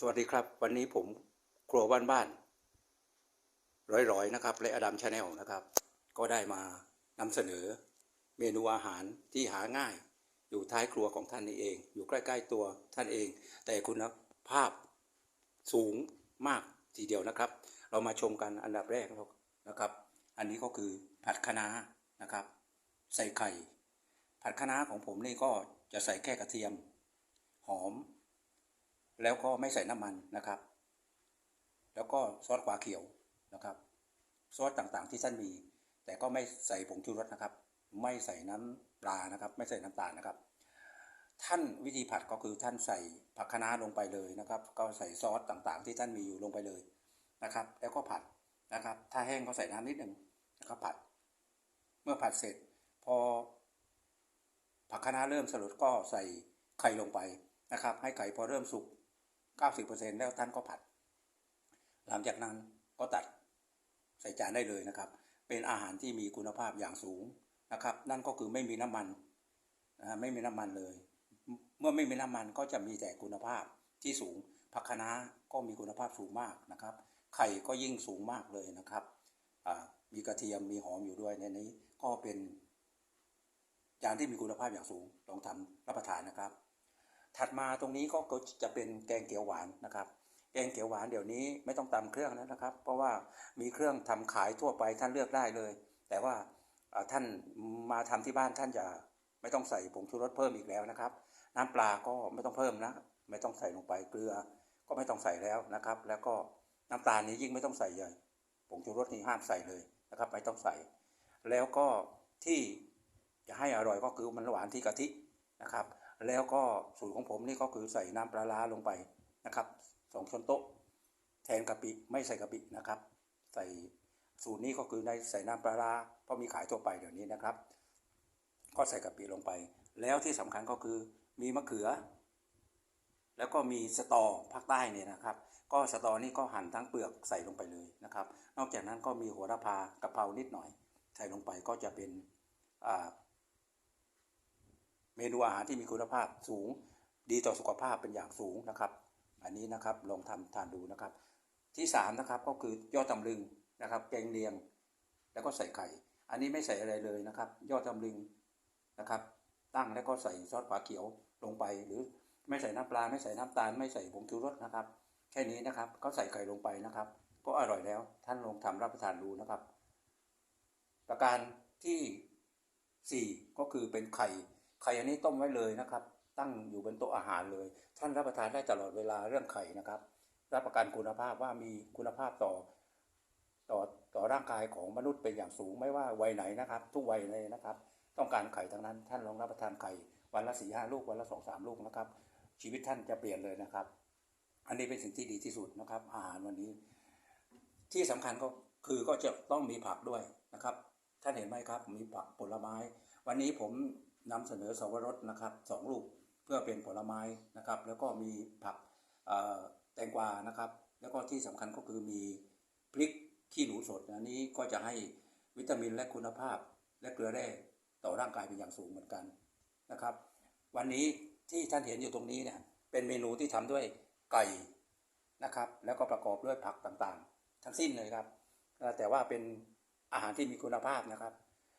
สวัสดีครับ วันนี้ผมครัวบ้านบ้านร้อยๆนะครับและอดัมชาแนลนะครับ ก็ได้มานำเสนอเมนูอาหารที่หาง่าย อยู่ท้ายครัวของท่านนี่เอง อยู่ใกล้ๆตัวท่านเอง แต่คุณภาพสูงมากทีเดียวนะครับ เรามาชมกันอันดับแรกนะครับ อันนี้ก็คือผัดคะน้านะครับ ใส่ไข่ ผัดคะน้าของผมนี่ก็จะใส่แค่กระเทียม หอม แล้วก็ไม่ใส่น้ำมันนะครับ แล้วก็ซอสขวาเขียวนะครับ ซอสต่างๆที่ท่านมี แต่ก็ไม่ใส่ผงชูรสนะครับ ไม่ใส่น้ำปลานะครับ ไม่ใส่น้ำตาลนะครับ ท่านวิธีผัดก็คือท่านใส่ผักคะน้าลงไปเลยนะครับ ก็ใส่ซอสต่างๆ ที่ท่านมีอยู่ลงไปเลยนะครับ แล้วก็ผัดนะครับ ถ้าแห้งก็ใส่น้ำนิดหนึ่งนะครับผัด เมื่อผัดเสร็จพอผักคะน้าเริ่มสลดก็ใส่ไข่ลงไปนะครับ ให้ไข่พอเริ่มสุก 90%แล้วท่านก็ผัด หลังจากนั้นก็ตัดใส่จานได้เลยนะครับ เป็นอาหารที่มีคุณภาพอย่างสูงนะครับ นั่นก็คือไม่มีน้ำมันนะไม่มีน้ำมันเลย เมื่อไม่มีน้ำมันก็จะมีแต่คุณภาพที่สูง ผักคะน้าก็มีคุณภาพสูงมากนะครับ ไข่ก็ยิ่งสูงมากเลยนะครับ มีกระเทียมมีหอมอยู่ด้วยในนี้ก็เป็นจานที่มีคุณภาพอย่างสูงลองทำรับประทานนะครับ ถัดมาตรงนี้ก็จะเป็นแกงเขียวหวานนะครับ แกงเขียวหวานเดี๋ยวนี้ไม่ต้องตำเครื่องแล้วนะครับ เพราะว่ามีเครื่องทำขายทั่วไปท่านเลือกได้เลย แต่ว่าท่านมาทำที่บ้านท่านจะไม่ต้องใส่ผงชูรสเพิ่มอีกแล้วนะครับ น้ำปลาก็ไม่ต้องเพิ่มนะไม่ต้องใส่ลงไปเกลือ ก็ไม่ต้องใส่แล้วนะครับ แล้วก็น้ำตาลนี้ยิ่งไม่ต้องใส่เลยผงชูรสนี่ห้ามใส่เลยนะครับไม่ต้องใส่ แล้วก็ที่จะให้อร่อยก็คือมันหวานที่กะทินะครับ แล้วก็สูตรของผมนี่ก็คือใส่น้ำปลาร้าลงไปนะครับสองช้อนโต๊ะ แทนกะปิไม่ใส่กะปินะครับ ใส่สูตรนี้ก็คือในใส่น้ำปลาร้าเพราะมีขายทั่วไปเดี๋ยวนี้นะครับ ก็ใส่กะปิลงไป แล้วที่สำคัญก็คือมีมะเขือ แล้วก็มีสตอภาคใต้เนี่ยนะครับ ก็สตอนี่ก็หั่นทั้งเปลือกใส่ลงไปเลยนะครับ นอกจากนั้นก็มีโหัวระพากะเพรานิดหน่อย ใส่ลงไปก็จะเป็นอ่า เมนูอาหารที่มีคุณภาพสูง ดีต่อสุขภาพเป็นอย่างสูงนะครับ อันนี้นะครับลองทำทานดูนะครับ ที่สามนะครับก็คือยอดตำลึงนะครับ แกงเลียง แล้วก็ใส่ไข่ อันนี้ไม่ใส่อะไรเลยนะครับ ยอดตำลึงนะครับ ตั้งแล้วก็ใส่ซอสฝาเขียวลงไป หรือไม่ใส่น้ำปลาไม่ใส่น้ำตาล ไม่ใส่ผงชูรสนะครับ แค่นี้นะครับก็ใส่ไข่ลงไปนะครับ ก็อร่อยแล้วท่านลองทำรับประทานดูนะครับ ประการที่สี่ก็คือเป็นไข่ ไข่อันนี้ต้มไว้เลยนะครับ ตั้งอยู่บนโต๊ะอาหารเลย ท่านรับประทานได้ตลอดเวลาเรื่องไข่นะครับ รับประกันคุณภาพว่ามีคุณภาพต่อ ต่อต่อร่างกายของมนุษย์เป็นอย่างสูงไม่ว่าวัยไหนนะครับ ทุกวัยเลยนะครับ ต้องการไข่ทั้งนั้น ท่านลองรับประทานไข่วันละสี่ห้าลูกวันละสองสามลูกนะครับ ชีวิตท่านจะเปลี่ยนเลยนะครับ อันนี้เป็นสิ่งที่ดีที่สุดนะครับ อาหารวันนี้ ที่สำคัญก็คือก็จะต้องมีผักด้วยนะครับ ท่านเห็นไหมครับ มีผักผลไม้ วันนี้ผม นำเสนอสวรสนะครับสองลูกเพื่อเป็นผลไม้นะครับ แล้วก็มีผักแตงกวานะครับ แล้วก็ที่สำคัญก็คือมีพริกขี้หนูสดอันนี้ก็จะให้วิตามินและคุณภาพ และเกลือแร่ต่อร่างกายเป็นอย่างสูงเหมือนกันนะครับ วันนี้ที่ท่านเห็นอยู่ตรงนี้เนี่ยเป็นเมนูที่ทำด้วยไก่นะครับ แล้วก็ประกอบด้วยผักต่างๆ ทั้งสิ้นเลยครับ แต่ว่าเป็นอาหารที่มีคุณภาพนะครับ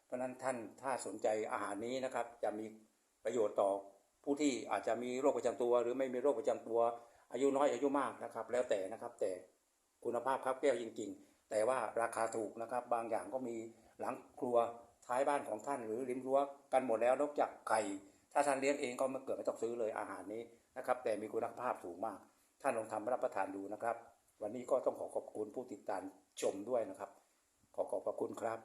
เพราะนั้นท่านถ้าสนใจอาหารนี้นะครับ จะมีประโยชน์ต่อผู้ที่อาจจะมีโรคประจำตัว หรือไม่มีโรคประจำตัว อายุน้อยอายุมากนะครับ แล้วแต่นะครับแต่คุณภาพครับแก้วจริงๆ แต่ว่าราคาถูกนะครับ บางอย่างก็มีหลังครัวท้ายบ้านของท่านหรือริมรั้วกันหมดแล้วนอกจากไข่ถ้าท่านเลี้ยงเองก็ไม่เกิดไม่ต้องซื้อเลยอาหารนี้นะครับ แต่มีคุณภาพสูงมาก ท่านลองทำรับประทานดูนะครับ วันนี้ก็ต้องขอขอบคุณผู้ติดตามชมด้วยนะครับ ขอขอบพระคุณครับ